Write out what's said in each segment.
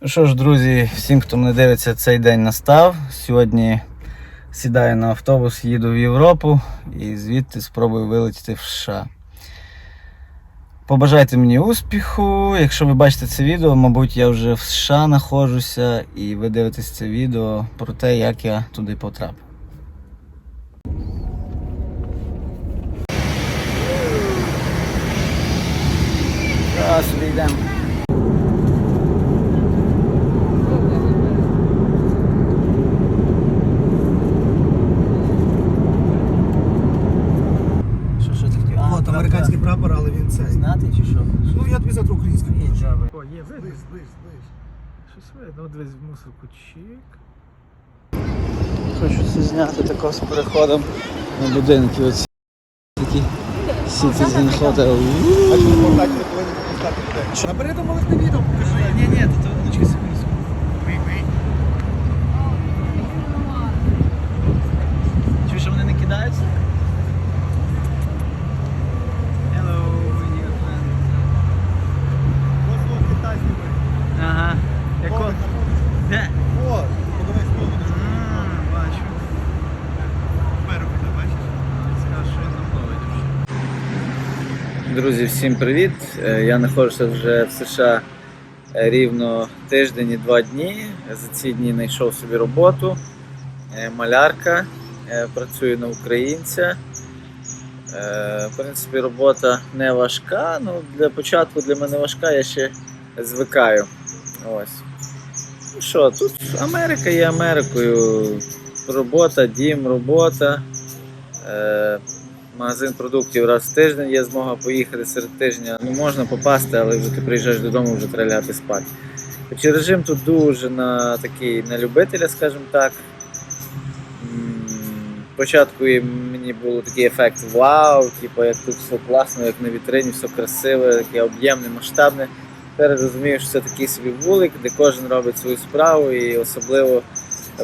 Ну що ж, друзі, всім, хто мене дивиться, цей день настав. Сьогодні сідаю на автобус, їду в Європу і звідти спробую вилетіти в США. Побажайте мені успіху. Якщо ви бачите це відео, мабуть, я вже в США знаходжуся і ви дивитесь це відео про те, як я туди потрапив. Зараз йдемо. Що, що ти хотів? А, От американський прапор, але він цей. Знати чи що? Ну я тобі завтра український. О, є, видно. Ближ, ближ, ближ. Щось видно. От дивись в мусорку чик. Хочу це зняти тако з переходом на будинки. Оці такі Citizen Hotel. Там малих на відео, покажи. Ні, ні, тут Де? От, подивись. А, Бачу. Вперед, бачиш? Скажу, що я. Друзі, всім привіт! Е, Я знаходжуся вже в США е, рівно тиждень і два дні. За ці дні знайшов собі роботу. Е, Малярка, працюю на українця. В принципі, робота не важка. Ну, для початку для мене важка, я ще звикаю. Ось. Ну що, тут Америка є Америкою. Робота, дім, робота. Е, магазин продуктів раз в тиждень є змога поїхати серед тижня. Ну можна попасти, але вже ти приїжджаєш додому, вже треба спати. Хоч режим тут дуже на такий на любителя, скажімо так. Спочатку мені було такий ефект вау, типу, як тут все класно, як на вітрині, все красиве, таке об'ємне, масштабне. Тепер розумію, що це такий собі вулик, де кожен робить свою справу, і особливо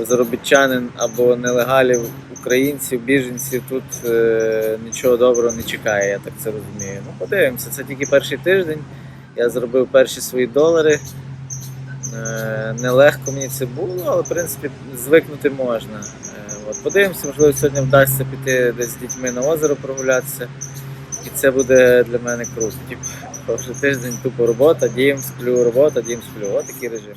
заробітчанин або нелегалів, українців, біженців тут е, нічого доброго не чекає, я так це розумію. Ну, подивимося, це тільки перший тиждень. Я зробив перші свої долари. Е, нелегко мені це було, але в принципі звикнути можна. Е, от, подивимося, можливо, сьогодні вдасться піти десь з дітьми на озеро прогулятися. І це буде для мене круто. Типу, кожен тиждень тупо робота, дім, сплю, робота, дім, сплю. Ось такий режим.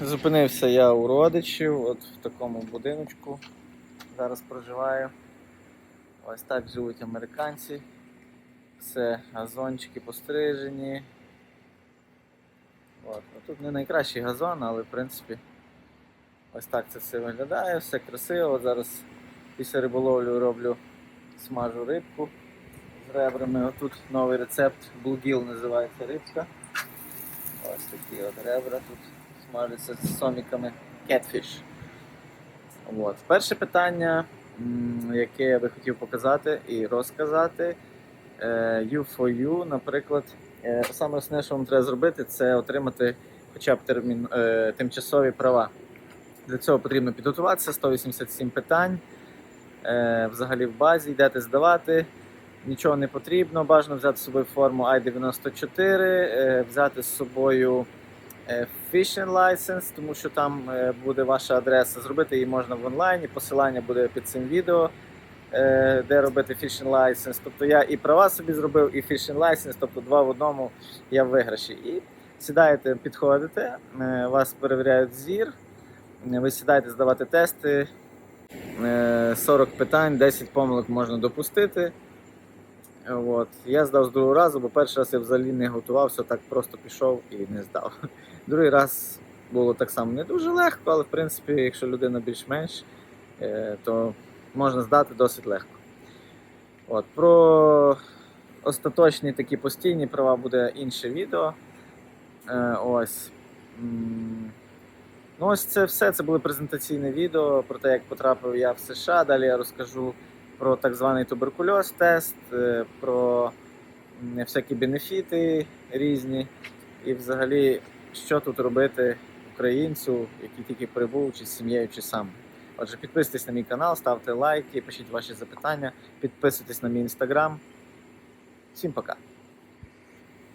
Зупинився я у родичів, от в такому будиночку. Зараз проживаю. Ось так живуть американці. Все газончики пострижені. От. Ну, Тут не найкращий газон, але в принципі ось так це все виглядає, все красиво. Зараз після риболовлю роблю смажу рибку з ребрами. Отут новий рецепт Bluegill називається рибка. Ось такі от ребра тут смажаться з соміками Catfish. От. Перше питання, яке я би хотів показати і розказати. Е, U4U, наприклад, е, саме основне, що вам треба зробити, це отримати хоча б термін, е, тимчасові права. Для цього потрібно підготуватися 187 питань. Е, взагалі в базі йдете здавати. Нічого не потрібно. Бажано взяти з собою форму I-94, е, взяти з собою е, Fishing license, тому що там буде ваша адреса. Зробити її можна в онлайні. Посилання буде під цим відео, де робити Fishing license. Тобто я і права собі зробив, і Fishing license, тобто два в одному я в виграші. І сідаєте, підходите, вас перевіряють зір, ви сідаєте здавати тести. е, 40 питань, 10 помилок можна допустити. Е, От. Я здав з другого разу, бо перший раз я взагалі не готувався, так просто пішов і не здав. Другий раз було так само не дуже легко, але в принципі, якщо людина більш-менш, е, то можна здати досить легко. От. Про остаточні такі постійні права буде інше відео. Е, Ось. Ну, ось це все. Це були презентаційне відео про те, як потрапив я в США. Далі я розкажу про так званий туберкульоз тест, е, про всякі бенефіти різні, і взагалі, що тут робити українцю, який тільки прибув, чи з сім'єю, чи сам. Отже, підписуйтесь на мій канал, ставте лайки, пишіть ваші запитання, підписуйтесь на мій інстаграм. Всім пока!